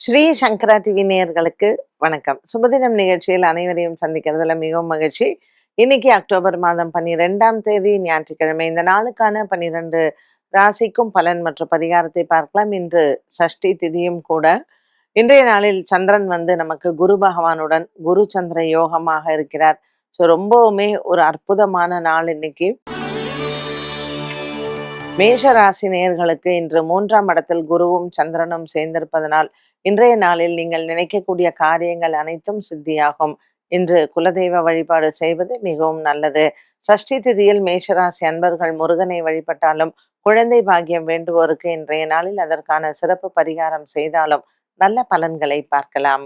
ஸ்ரீ சங்கரா TV நேயர்களுக்கு வணக்கம். சுபதினம் நிகழ்ச்சியில் அனைவரையும் சந்திக்கிறதுல மிகவும் மகிழ்ச்சி. இன்னைக்கு அக்டோபர் மாதம் பன்னிரெண்டாம் தேதி ஞாயிற்றுக்கிழமை. இந்த நாளுக்கான பன்னிரெண்டு ராசிக்கும் பலன் மற்றும் பரிகாரத்தை பார்க்கலாம். இன்று சஷ்டி திதியும் கூட. இன்றைய நாளில் சந்திரன் வந்து நமக்கு குரு பகவானுடன் குரு சந்திர யோகமாக இருக்கிறார். ஸோ ரொம்பவுமே ஒரு அற்புதமான நாள் இன்னைக்கு. மேஷ ராசி நேயர்களுக்கு இன்று மூன்றாம் இடத்தில் குருவும் சந்திரனும் சேர்ந்திருப்பதனால் இன்றைய நாளில் நீங்கள் நினைக்கக்கூடிய காரியங்கள் அனைத்தும் சித்தியாகும். இன்று குலதெய்வ வழிபாடு செய்வது மிகவும் நல்லது. சஷ்டி திதியில் மேஷராசி அன்பர்கள் முருகனை வழிபட்டாலும் குழந்தை பாக்கியம் வேண்டுவோருக்கு இன்றைய நாளில் அதற்கான சிறப்பு பரிகாரம் செய்தாலும் நல்ல பலன்களை பார்க்கலாம்.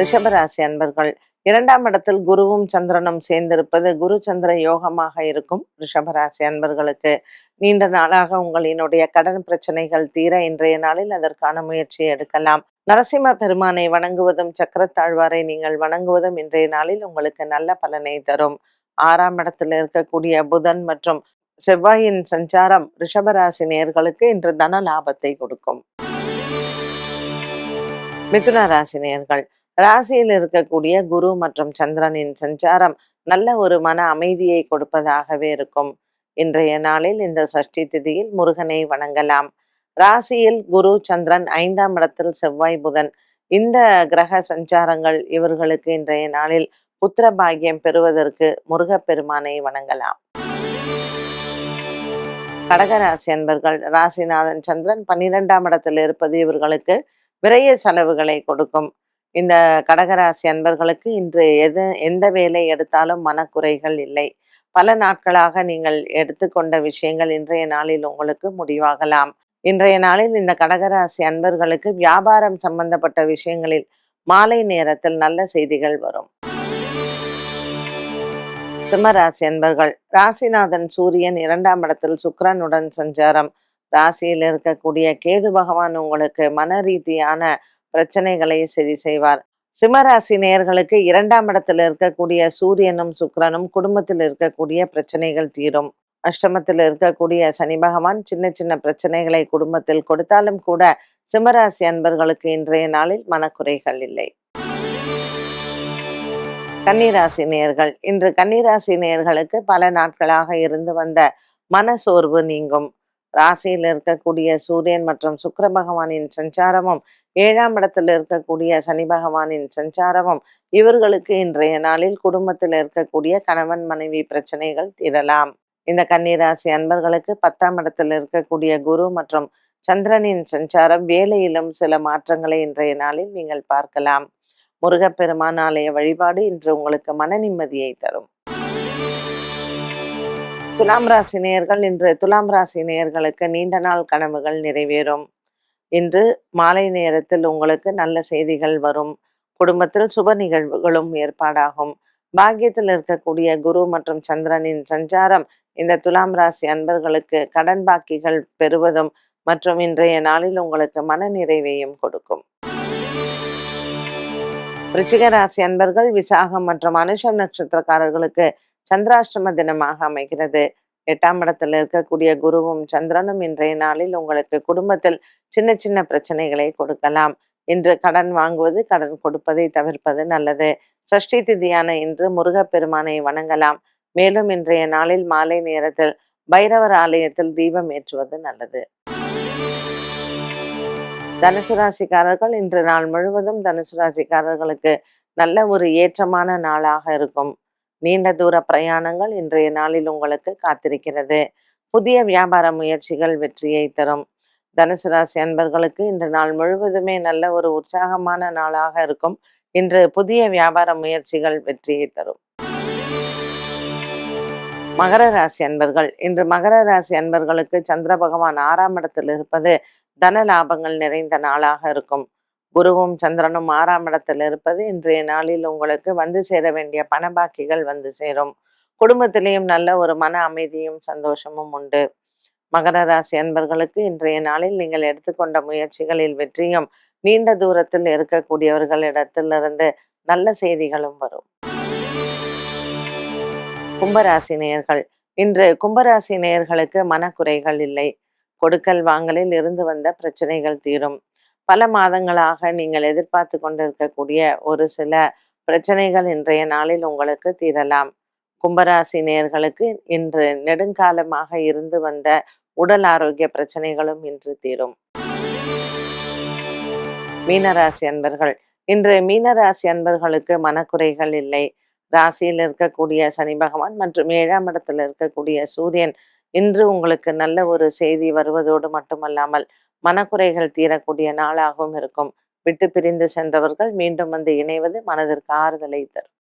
ரிஷபராசி அன்பர்கள் இரண்டாம் இடத்தில் குருவும் சந்திரனும் சேர்ந்திருப்பது குரு சந்திர யோகமாக இருக்கும். ரிஷபராசி அன்பர்களுக்கு நீண்ட நாளாக உங்களினுடைய கடன் பிரச்சனைகள் தீர இன்றைய நாளில் அதற்கான முயற்சியை எடுக்கலாம். நரசிம்ம பெருமானை வணங்குவதும் சக்கரத்தாழ்வாரை நீங்கள் வணங்குவதும் இன்றைய நாளில் உங்களுக்கு நல்ல பலனை தரும். ஆறாம் இடத்தில் இருக்கக்கூடிய புதன் மற்றும் செவ்வாயின் சஞ்சாரம் ரிஷபராசி நேர்களுக்கு இன்று தன லாபத்தை கொடுக்கும். மிதுன ராசி நேர்கள் ராசியில் இருக்கக்கூடிய குரு மற்றும் சந்திரனின் சஞ்சாரம் நல்ல ஒரு மன அமைதியை கொடுப்பதாகவே இருக்கும். இன்றைய நாளில் இந்த சஷ்டி திதியில் முருகனை வணங்கலாம். ராசியில் குரு சந்திரன் ஐந்தாம் இடத்தில் செவ்வாய் புதன். இந்த கிரக சஞ்சாரங்கள் இவர்களுக்கு இன்றைய நாளில் புத்திர பாகியம் பெறுவதற்கு முருகப்பெருமானை வணங்கலாம். கடகராசி அன்பர்கள் ராசிநாதன் சந்திரன் பன்னிரெண்டாம் இடத்தில் இருப்பது இவர்களுக்கு விரைய செலவுகளை கொடுக்கும். இந்த கடகராசி அன்பர்களுக்கு இன்று எது எந்த வேலை எடுத்தாலும் மனக்குறைகள் இல்லை. பல நாட்களாக நீங்கள் எடுத்துக்கொண்ட விஷயங்கள் இன்றைய நாளில் உங்களுக்கு முடிவாகலாம். இன்றைய நாளில் இந்த கடகராசி அன்பர்களுக்கு வியாபாரம் சம்பந்தப்பட்ட விஷயங்களில் மாலை நேரத்தில் நல்ல செய்திகள் வரும். சிம்மராசி அன்பர்கள் ராசிநாதன் சூரியன் இரண்டாம் இடத்தில் சுக்கரனுடன் சஞ்சாரம். ராசியில் இருக்கக்கூடிய கேது பகவான் உங்களுக்கு மன ரீதியான பிரச்சனைகளை சரி செய்வார். சிம்மராசி நேயர்களுக்கு இரண்டாம் இடத்தில் இருக்கக்கூடிய சூரியனும் சுக்கிரனும் குடும்பத்தில் இருக்கக்கூடிய பிரச்சனைகள் தீரும். அஷ்டமத்தில் இருக்கக்கூடிய சனி பகவான் சின்ன சின்ன பிரச்சனைகளை குடும்பத்தில் கொடுத்தாலும் கூட சிம்மராசி அன்பர்களுக்கு இன்றைய நாளில் மனக்குறைகள் இல்லை. கன்னிராசி நேயர்கள் இன்று கன்னிராசி நேயர்களுக்கு பல நாட்களாக இருந்து வந்த மன சோர்வு நீங்கும். ராசியில் இருக்கக்கூடிய சூரியன் மற்றும் சுக்கர பகவானின் சஞ்சாரமும் ஏழாம் இடத்தில் இருக்கக்கூடிய சனி பகவானின் சஞ்சாரமும் இவர்களுக்கு இன்றைய நாளில் குடும்பத்தில் இருக்கக்கூடிய கணவன் மனைவி பிரச்சனைகள் தீரலாம். இந்த கன்னிராசி அன்பர்களுக்கு பத்தாம் இடத்தில் இருக்கக்கூடிய குரு மற்றும் சந்திரனின் சஞ்சாரம் வேலையிலும் சில மாற்றங்களை இன்றைய நாளில் நீங்கள் பார்க்கலாம். முருகப்பெருமான் ஆலய வழிபாடு இன்று உங்களுக்கு மன நிம்மதியை தரும். துலாம் ராசி நேயர்கள் இன்று துலாம் ராசி நேயர்களுக்கு நீண்ட நாள் கனவுகள் நிறைவேறும். இன்று மாலை நேரத்தில் உங்களுக்கு நல்ல செய்திகள் வரும். குடும்பத்தில் சுப நிகழ்வுகளும் ஏற்பாடாகும். பாக்கியத்தில் இருக்கக்கூடிய குரு மற்றும் சந்திரனின் சஞ்சாரம் இந்த துலாம் ராசி அன்பர்களுக்கு கடன் பாக்கிகள் பெறுவதும் மற்றும் இன்றைய நாளில் உங்களுக்கு மன நிறைவையும் கொடுக்கும். ரிச்சிக ராசி அன்பர்கள் விசாகம் மற்றும் அனுஷம் நட்சத்திரக்காரர்களுக்கு சந்திராஷ்டம தினமாக அமைகிறது. எட்டாம் இடத்தில் இருக்கக்கூடிய குருவும் சந்திரனும் இன்றைய நாளில் உங்களுக்கு குடும்பத்தில் சின்ன சின்ன பிரச்சனைகளை கொடுக்கலாம். இன்று கடன் வாங்குவது கடன் கொடுப்பதை தவிர்ப்பது நல்லது. சஷ்டி திதியான இன்று முருகப்பெருமானை வணங்கலாம். மேலும் இன்றைய நாளில் மாலை நேரத்தில் பைரவர் ஆலயத்தில் தீபம் ஏற்றுவது நல்லது. தனுசு ராசிக்காரர்கள் இன்று நாள் முழுவதும் தனுசு ராசிக்காரர்களுக்கு நல்ல ஒரு ஏற்றமான நாளாக இருக்கும். நீண்ட தூர பிரயாணங்கள் இன்றைய நாளில் உங்களுக்கு காத்திருக்கிறது. புதிய வியாபார முயற்சிகள் வெற்றியை தரும். தனுசு ராசி அன்பர்களுக்கு இன்று நாள் முழுவதுமே நல்ல ஒரு உற்சாகமான நாளாக இருக்கும். இன்று புதிய வியாபார முயற்சிகள் வெற்றியை தரும். மகர ராசி அன்பர்கள் இன்று மகர ராசி அன்பர்களுக்கு சந்திர பகவான் ஆறாம் இடத்தில் இருப்பது தன லாபங்கள் நிறைந்த நாளாக இருக்கும். குருவும் சந்திரனும் ஆறாம் இடத்தில் இருப்பது இன்றைய நாளில் உங்களுக்கு வந்து சேர வேண்டிய பணபாக்கிகள் வந்து சேரும். குடும்பத்திலேயும் நல்ல ஒரு மன அமைதியும் சந்தோஷமும் உண்டு. மகர ராசி அன்பர்களுக்கு இன்றைய நாளில் நீங்கள் எடுத்துக்கொண்ட முயற்சிகளில் வெற்றியும் நீண்ட தூரத்தில் இருக்கக்கூடியவர்களிடத்திலிருந்து நல்ல செய்திகளும் வரும். கும்பராசி நேயர்கள் இன்று கும்பராசி நேயர்களுக்கு மனக்குறைகள் இல்லை. கொடுக்கல் வாங்கலில் இருந்து வந்த பிரச்சனைகள் தீரும். பல மாதங்களாக நீங்கள் எதிர்பார்த்து கொண்டிருக்கக்கூடிய ஒரு சில பிரச்சனைகள் இன்றைய நாளில் உங்களுக்கு தீரலாம். கும்பராசி நேயர்களுக்கு இன்று நெடுங்காலமாக இருந்து வந்த உடல் ஆரோக்கிய பிரச்சனைகளும் இன்று தீரும். மீனராசி அன்பர்கள் இன்று மீனராசி அன்பர்களுக்கு மனக்குறைகள் இல்லை. ராசியில் இருக்கக்கூடிய சனி பகவான் மற்றும் ஏழாம் இடத்தில் இருக்கக்கூடிய சூரியன் இன்று உங்களுக்கு நல்ல ஒரு செய்தி வருவதோடு மட்டுமல்லாமல் மனக்குறைகள் தீரக்கூடிய நாளாகவும் இருக்கும். விட்டு பிரிந்து சென்றவர்கள் மீண்டும் வந்து இணைவது மனதிற்கு ஆறுதலை தரும்.